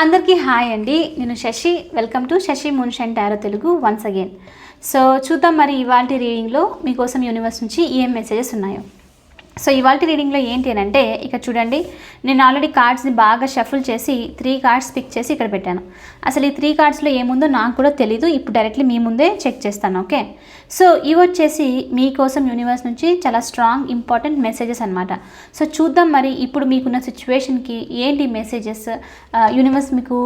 అందరికీ హాయ్ అండి. నేను Shashi. Welcome to Shashi మున్షన్ tarot Telugu once again so చూద్దాం మరి ఇవాళ రీడింగ్లో మీకోసం యూనివర్స్ నుంచి ఏం మెసేజెస్ ఉన్నాయో. సో ఇవాళ రీడింగ్లో ఏంటి అని అంటే ఇక్కడ చూడండి నేను ఆల్రెడీ కార్డ్స్ని బాగా షఫుల్ చేసి త్రీ కార్డ్స్ పిక్ చేసి ఇక్కడ పెట్టాను. అసలు ఈ త్రీ కార్డ్స్లో ఏముందో నాకు కూడా తెలీదు ఇప్పుడు డైరెక్ట్లీ మీ ముందే చెక్ చేస్తాను ఓకే? సో ఇవి వచ్చేసి మీకోసం యూనివర్స్ నుంచి చాలా స్ట్రాంగ్ ఇంపార్టెంట్ మెసేజెస్ అనమాట సో చూద్దాం మరి ఇప్పుడు మీకున్న సిచ్యువేషన్కి ఏంటి మెసేజెస్? యూనివర్స్ మీకు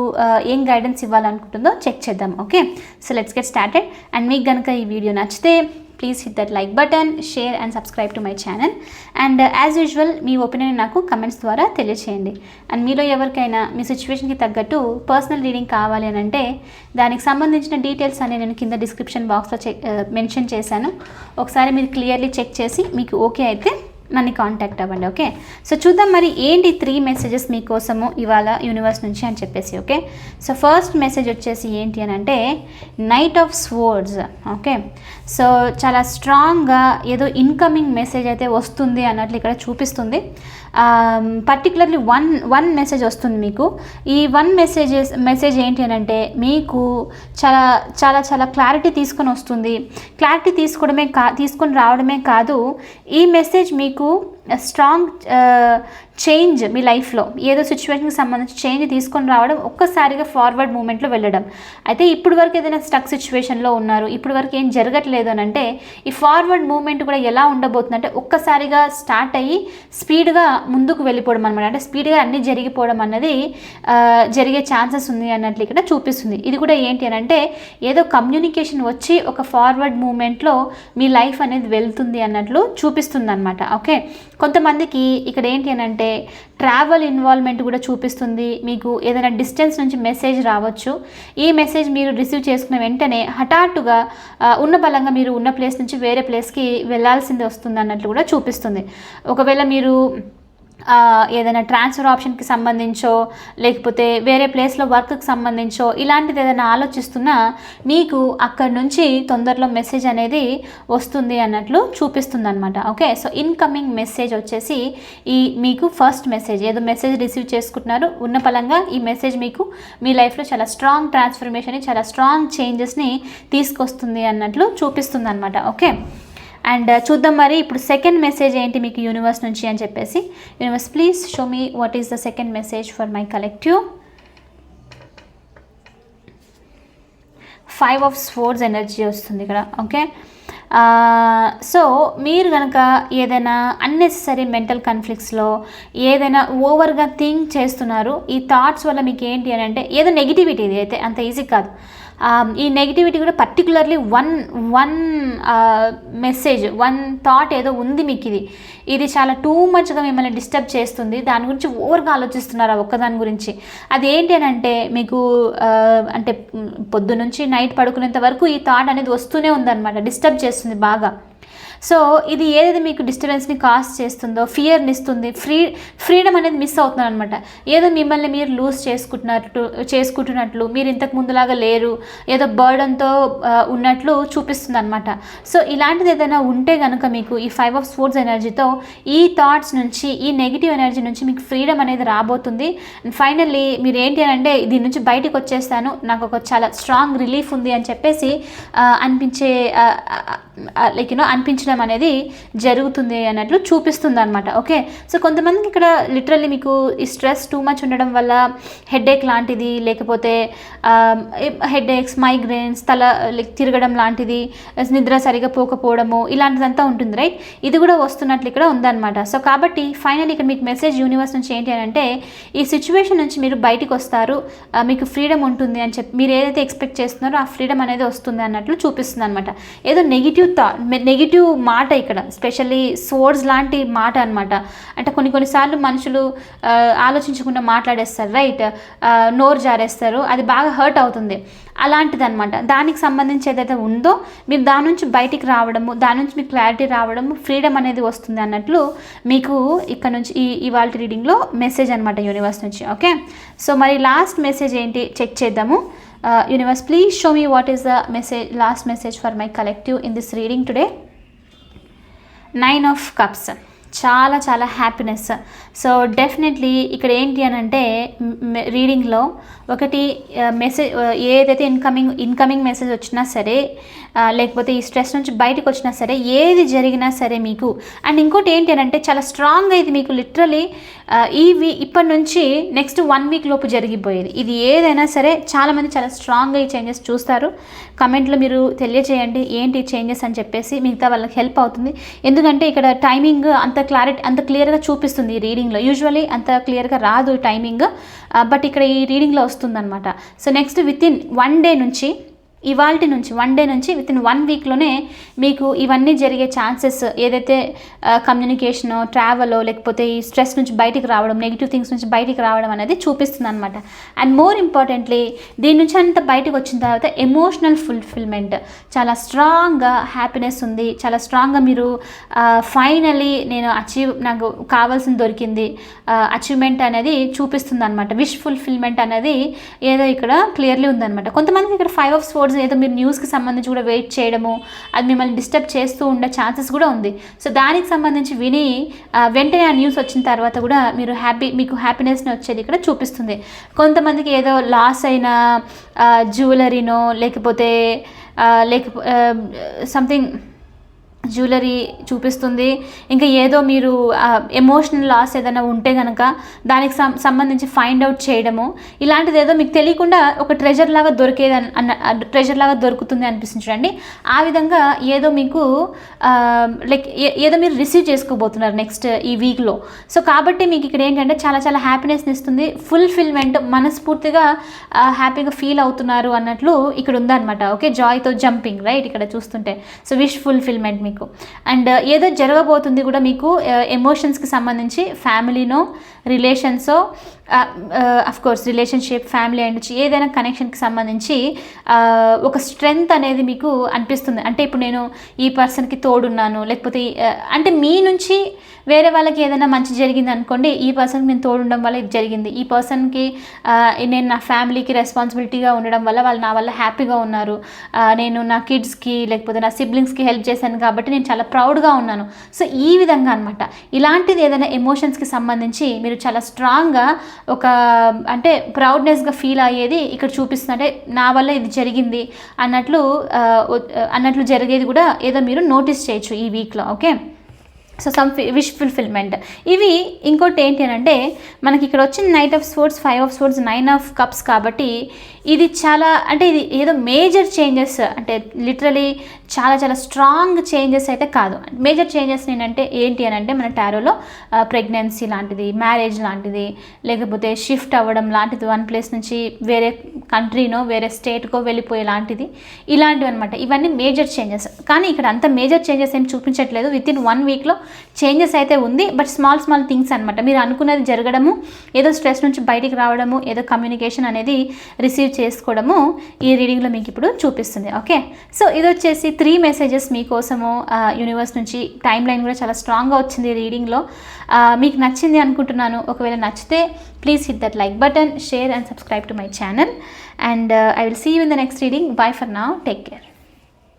ఏం గైడెన్స్ ఇవ్వాలనుకుంటుందో చెక్ చేద్దాం okay? So let's get started. And మీకు కనుక ఈ వీడియో నచ్చితే please hit that like button share and subscribe to my channel and as usual me opinion నాకు కమెంట్స్ ద్వారా తెలియచేయండి. అండ్ మీలో ఎవరికైనా మీ సిచ్యువేషన్కి తగ్గట్టు పర్సనల్ రీడింగ్ కావాలి అని అంటే దానికి సంబంధించిన డీటెయిల్స్ అనే నేను కింద డిస్క్రిప్షన్ బాక్స్లో చెక్ మెన్షన్ చేశాను. ఒకసారి మీరు క్లియర్లీ చెక్ చేసి మీకు ఓకే అయితే నన్ను కాంటాక్ట్ అవ్వండి ఓకే సో చూద్దాం మరి ఏంటి త్రీ మెసేజెస్ మీకోసము ఇవాళ యూనివర్స్ నుంచి అని చెప్పేసి ఓకే సో ఫస్ట్ మెసేజ్ వచ్చేసి ఏంటి అని అంటే knight of swords okay so చాలా స్ట్రాంగ్గా ఏదో ఇన్కమింగ్ మెసేజ్ అయితే వస్తుంది అన్నట్లు ఇక్కడ చూపిస్తుంది. పర్టికులర్లీ వన్ వన్ మెసేజ్ వస్తుంది మీకు. ఈ వన్ మెసేజెస్ మెసేజ్ ఏంటి అని అంటే మీకు చాలా చాలా చాలా క్లారిటీ తీసుకొని వస్తుంది. క్లారిటీ తీసుకోవడమే కా తీసుకొని రావడమే కాదు ఈ మెసేజ్ మీకు స్ట్రాంగ్ చేంజ్ uh, మీ లైఫ్లో ఏదో సిచ్యువేషన్కి సంబంధించి చేంజ్ తీసుకొని రావడం ఒక్కసారిగా ఫార్వర్డ్ మూమెంట్లో వెళ్ళడం. అయితే ఇప్పుడు వరకు ఏదైనా స్టక్ సిచ్యువేషన్లో ఉన్నారు ఇప్పుడు వరకు ఏం జరగట్లేదు అని అంటే ఈ ఫార్వర్డ్ మూమెంట్ కూడా ఎలా ఉండబోతుంది అంటే ఒక్కసారిగా స్టార్ట్ అయ్యి స్పీడ్గా ముందుకు వెళ్ళిపోవడం అనమాట అంటే స్పీడ్గా అన్నీ జరిగిపోవడం అన్నది జరిగే ఛాన్సెస్ ఉంది అన్నట్లు ఇక్కడ చూపిస్తుంది. ఇది కూడా ఏంటి అని అంటే ఏదో కమ్యూనికేషన్ వచ్చి ఒక ఫార్వర్డ్ మూమెంట్లో మీ లైఫ్ అనేది వెళ్తుంది అన్నట్లు చూపిస్తుంది అనమాట ఓకే? కొంతమందికి ఇక్కడ ఏంటి అని అంటే ట్రావెల్ ఇన్వాల్వ్మెంట్ కూడా చూపిస్తుంది. మీకు ఏదైనా డిస్టెన్స్ నుంచి మెసేజ్ రావచ్చు. ఈ మెసేజ్ మీరు రిసీవ్ చేసుకున్న వెంటనే హఠాత్తుగా ఉన్న బలంగా మీరు ఉన్న ప్లేస్ నుంచి వేరే ప్లేస్కి వెళ్ళాల్సింది వస్తుంది అన్నట్లు కూడా చూపిస్తుంది. ఒకవేళ మీరు ఏదైనా ట్రాన్స్ఫర్ ఆప్షన్కి సంబంధించో లేకపోతే వేరే ప్లేస్లో వర్క్కి సంబంధించో ఇలాంటిది ఏదైనా ఆలోచిస్తున్నా మీకు అక్కడి నుంచి తొందరలో మెసేజ్ అనేది వస్తుంది అన్నట్లు చూపిస్తుంది అనమాట ఓకే సో ఇన్కమింగ్ మెసేజ్ వచ్చేసి ఈ మీకు ఫస్ట్ మెసేజ్ ఏదో మెసేజ్ రిసీవ్ చేసుకుంటున్నారు ఉన్న పలంగా ఈ మెసేజ్ మీకు మీ లైఫ్లో చాలా స్ట్రాంగ్ ట్రాన్స్ఫర్మేషన్ చాలా స్ట్రాంగ్ చేంజెస్ని తీసుకొస్తుంది అన్నట్లు చూపిస్తుంది అనమాట ఓకే అండ్ uh, చూద్దాం మరి ఇప్పుడు సెకండ్ మెసేజ్ ఏంటి మీకు యూనివర్స్ నుంచి అని చెప్పేసి. Universe please show me what is the second message for my collective five of swords energy వస్తుంది ఇక్కడ ఓకే సో uh, మీరు కనుక ఏదైనా అన్నెసరీ మెంటల్ కన్ఫ్లిక్ట్స్లో ఏదైనా ఓవర్గా థింక్ చేస్తున్నారు ఈ థాట్స్ వల్ల మీకు ఏంటి అని అంటే ఏదో నెగిటివిటీ ఇది అయితే అంత ఈజీ కాదు. Um, ఈ నెగిటివిటీ కూడా particularly one one message one thought ఏదో ఉంది మీకు ఇది. ఇది చాలా టూ మచ్గా మిమ్మల్ని డిస్టర్బ్ చేస్తుంది. దాని గురించి ఓవర్గా ఆలోచిస్తున్నారు ఆ ఒక్కదాని గురించి? అది ఏంటి అని అంటే మీకు uh, అంటే పొద్దు నుంచి నైట్ పడుకునేంత వరకు ఈ థాట్ అనేది వస్తూనే ఉందన్నమాట. డిస్టర్బ్ చేస్తుంది బాగా. సో ఇది ఏదైతే మీకు డిస్టర్బెన్స్ని కాస్ చేస్తుందో ఫియర్ని ఇస్తుంది ఫ్రీ ఫ్రీడమ్ అనేది మిస్ అవుతున్నారు అనమాట ఏదో మిమ్మల్ని మీరు లూజ్ చేసుకుంటున్నట్టు చేసుకుంటున్నట్లు మీరు ఇంతకు ముందులాగా లేరు ఏదో బర్డన్తో ఉన్నట్లు చూపిస్తుంది అనమాట సో ఇలాంటిది ఏదైనా ఉంటే కనుక మీకు ఈ ఫైవ్ ఆఫ్ స్పోర్ట్స్ ఎనర్జీతో ఈ థాట్స్ నుంచి ఈ నెగిటివ్ ఎనర్జీ నుంచి మీకు ఫ్రీడమ్ అనేది రాబోతుంది. అండ్ ఫైనల్లీ మీరు ఏంటి అని అంటే దీని నుంచి బయటకు వచ్చేస్తాను. నాకు ఒక చాలా స్ట్రాంగ్ రిలీఫ్ ఉంది అని చెప్పేసి అనిపించే లైక్ యూనో అనిపించడం అనేది జరుగుతుంది అన్నట్లు చూపిస్తుంది అనమాట ఓకే? సో కొంతమందికి ఇక్కడ లిటరల్లీ మీకు ఈ స్ట్రెస్ టూ మచ్ ఉండడం వల్ల హెడేక్ లాంటిది లేకపోతే హెడేక్స్ మైగ్రేన్స్ తల తిరగడం లాంటిది నిద్ర సరిగా పోకపోవడము ఇలాంటిదంతా ఉంటుంది రైట్? ఇది కూడా వస్తున్నట్లు ఇక్కడ ఉందన్నమాట. సో కాబట్టి ఫైనల్ ఇక్కడ మీకు మెసేజ్ యూనివర్స్ నుంచి ఏంటి అని అంటే ఈ సిచ్యువేషన్ నుంచి మీరు బయటికి వస్తారు మీకు ఫ్రీడమ్ ఉంటుంది అని చెప్పి మీరు ఏదైతే ఎక్స్పెక్ట్ చేస్తున్నారో ఆ ఫ్రీడమ్ అనేది వస్తుంది అన్నట్లు చూపిస్తుంది అనమాట ఏదో నెగిటివ్ థాట్ నెగిటివ్ మాట ఇక్కడ స్పెషల్లీ సోర్స్ లాంటి మాట అనమాట అంటే కొన్ని కొన్నిసార్లు మనుషులు ఆలోచించకుండా మాట్లాడేస్తారు రైట్ నోరు జారేస్తారు అది బాగా హర్ట్ అవుతుంది. అలాంటిది అనమాట దానికి సంబంధించి ఏదైతే ఉందో మీరు దాని నుంచి బయటికి రావడము దాని నుంచి మీకు క్లారిటీ రావడము ఫ్రీడమ్ అనేది వస్తుంది అన్నట్లు మీకు ఇక్కడ నుంచి ఈ ఇవాళ రీడింగ్లో మెసేజ్ అనమాట యూనివర్స్ నుంచి ఓకే సో మరి లాస్ట్ మెసేజ్ ఏంటి? చెక్ చేద్దాము. Universe please show me what is the message last message for my collective in this reading today nine of cups చాలా చాలా హ్యాపీనెస్ సో డెఫినెట్లీ ఇక్కడ ఏంటి అని అంటే రీడింగ్లో ఒకటి మెసేజ్ ఏదైతే ఇన్కమింగ్ ఇన్కమింగ్ మెసేజ్ వచ్చినా సరే లేకపోతే ఈ స్ట్రెస్ నుంచి బయటకు వచ్చినా సరే ఏది జరిగినా సరే మీకు అండ్ ఇంకోటి ఏంటి అని అంటే చాలా స్ట్రాంగ్గా ఇది మీకు లిటరలీ ఈ వీ ఇప్పటి నుంచి నెక్స్ట్ వన్ వీక్ లోపు జరిగిపోయేది. ఇది ఏదైనా సరే చాలామంది చాలా స్ట్రాంగ్గా ఈ చేంజెస్ చూస్తారు. కమెంట్లో మీరు తెలియజేయండి ఏంటి చేంజెస్ అని చెప్పేసి మిగతా వాళ్ళకి హెల్ప్ అవుతుంది. ఎందుకంటే ఇక్కడ టైమింగ్ అంత క్లారిటీ అంత క్లియర్గా చూపిస్తుంది ఈ రీడింగ్లో. యూజువలీ అంత క్లియర్గా రాదు టైమింగ్ బట్ ఇక్కడ ఈ రీడింగ్లో వస్తుందన్నమాట. So next within one day నుంచి ఇవాల్టి నుంచి వన్ డే నుంచి విత్ ఇన్ వన్ వీక్లోనే మీకు ఇవన్నీ జరిగే ఛాన్సెస్ ఏదైతే కమ్యూనికేషనో ట్రావెలో లేకపోతే ఈ స్ట్రెస్ నుంచి బయటికి రావడం నెగిటివ్ థింగ్స్ నుంచి బయటికి రావడం అనేది చూపిస్తుంది అనమాట అండ్ మోర్ ఇంపార్టెంట్లీ దీని నుంచి అంత బయటకు వచ్చిన తర్వాత ఎమోషనల్ ఫుల్ఫిల్మెంట్ చాలా స్ట్రాంగ్గా హ్యాపీనెస్ ఉంది. చాలా స్ట్రాంగ్గా మీరు ఫైనలీ నేను అచీవ్ నాకు కావాల్సింది దొరికింది. అచీవ్మెంట్ అనేది చూపిస్తుంది అనమాట విష్ ఫుల్ఫిల్మెంట్ అనేది ఏదో ఇక్కడ క్లియర్లీ ఉందన్నమాట. కొంతమందికి ఇక్కడ ఫైవ్ ఆఫ్ స్పోర్ట్స్ ఏదో మీరు న్యూస్కి సంబంధించి కూడా వెయిట్ చేయడము అది మిమ్మల్ని డిస్టర్బ్ చేస్తూ ఉండే ఛాన్సెస్ కూడా ఉంది. సో దానికి సంబంధించి విని వెంటనే ఆ న్యూస్ వచ్చిన తర్వాత కూడా మీరు హ్యాపీ మీకు హ్యాపీనెస్ని వచ్చేది ఇక్కడ చూపిస్తుంది. కొంతమందికి ఏదో లాస్ అయిన జ్యువెలరీనో లేకపోతే లేకపో సంథింగ్ జ్యువెలరీ చూపిస్తుంది. ఇంకా ఏదో మీరు ఎమోషనల్ లాస్ ఏదైనా ఉంటే కనుక దానికి సం సంబంధించి ఫైండ్ అవుట్ చేయడము. ఇలాంటిది ఏదో మీకు తెలియకుండా ఒక ట్రెజర్ లాగా దొరికేది అన్న ట్రెజర్ లాగా దొరుకుతుంది అనిపిస్తుంది చూడండి. ఆ విధంగా ఏదో మీకు లైక్ ఏదో మీరు రిసీవ్ చేసుకోబోతున్నారు నెక్స్ట్ ఈ వీక్లో సో కాబట్టి మీకు ఇక్కడ ఏంటంటే చాలా చాలా హ్యాపీనెస్ని ఇస్తుంది. ఫుల్ఫిల్మెంట్ మనస్ఫూర్తిగా హ్యాపీగా ఫీల్ అవుతున్నారు అన్నట్లు ఇక్కడ ఉందన్నమాట. ఓకే జాయ్తో జంపింగ్ రైట్ ఇక్కడ చూస్తుంటే. సో విష్ ఫుల్ఫిల్మెంట్ మీకు. అండ్ uh, ఏదో జరగబోతుంది కూడా మీకు uh, ఎమోషన్స్కి సంబంధించి ఫ్యామిలీనో రిలేషన్సో. కోర్స్ రిలేషన్షిప్ ఫ్యామిలీ అండ్ ఏదైనా కనెక్షన్కి సంబంధించి ఒక స్ట్రెంగ్త్ అనేది మీకు అనిపిస్తుంది. అంటే ఇప్పుడు నేను ఈ పర్సన్కి తోడున్నాను. లేకపోతే అంటే మీ నుంచి వేరే వాళ్ళకి ఏదైనా మంచి జరిగింది అనుకోండి ఈ పర్సన్కి నేను తోడుండడం వల్ల ఇది జరిగింది. ఈ పర్సన్కి నేను నా ఫ్యామిలీకి రెస్పాన్సిబిలిటీగా ఉండడం వల్ల వాళ్ళు నా వల్ల హ్యాపీగా ఉన్నారు. నేను నా కిడ్స్కి లేకపోతే నా సిబ్లింగ్స్కి హెల్ప్ చేశాను కాబట్టి నేను చాలా ప్రౌడ్గా ఉన్నాను. సో ఈ విధంగా అనమాట ఇలాంటిది ఏదైనా ఎమోషన్స్కి సంబంధించి మీరు మీరు చాలా స్ట్రాంగ్గా ఒక అంటే ప్రౌడ్నెస్గా ఫీల్ అయ్యేది ఇక్కడ చూపిస్తుంది. అంటే నా వల్ల ఇది జరిగింది అన్నట్లు అన్నట్లు జరిగేది కూడా ఏదో మీరు నోటీస్ చేయొచ్చు ఈ వీక్లో okay so some wish fulfilment ఇవి ఇంకోటి ఏంటి అని అంటే మనకి ఇక్కడ వచ్చిన knight of swords five of swords nine of cups కాబట్టి ఇది చాలా అంటే ఇది ఏదో మేజర్ చేంజెస్ అంటే లిటరలీ చాలా చాలా స్ట్రాంగ్ చేంజెస్ అయితే కాదు. మేజర్ చేంజెస్ ఏంటంటే ఏంటి అని అంటే మన టారోలో ప్రెగ్నెన్సీ లాంటిది మ్యారేజ్ లాంటిది లేకపోతే షిఫ్ట్ అవ్వడం లాంటిది వన్ ప్లేస్ నుంచి వేరే కంట్రీనో వేరే స్టేట్కో వెళ్ళిపోయే లాంటిది ఇలాంటివి అనమాట ఇవన్నీ మేజర్ చేంజెస్ కానీ ఇక్కడ అంత మేజర్ చేంజెస్ ఏం చూపించట్లేదు. విత్ ఇన్ వన్ వీక్లో చేంజెస్ అయితే ఉంది బట్ స్మాల్ స్మాల్ థింగ్స్ అనమాట మీరు అనుకున్నది జరగడము ఏదో స్ట్రెస్ నుంచి బయటికి రావడము ఏదో కమ్యూనికేషన్ అనేది రిసీవ్ చేసుకోవడము ఈ రీడింగ్లో మీకు ఇప్పుడు చూపిస్తుంది. ఓకే? సో ఇది వచ్చేసి త్రీ మెసేజెస్ మీకోసము యూనివర్స్ నుంచి టైం లైన్ కూడా చాలా స్ట్రాంగ్గా వచ్చింది ఈ రీడింగ్లో. మీకు నచ్చింది అనుకుంటున్నాను. ఒకవేళ నచ్చితే please hit that like button share and subscribe to my channel. And I will see you in the next reading. Bye for now. Take care.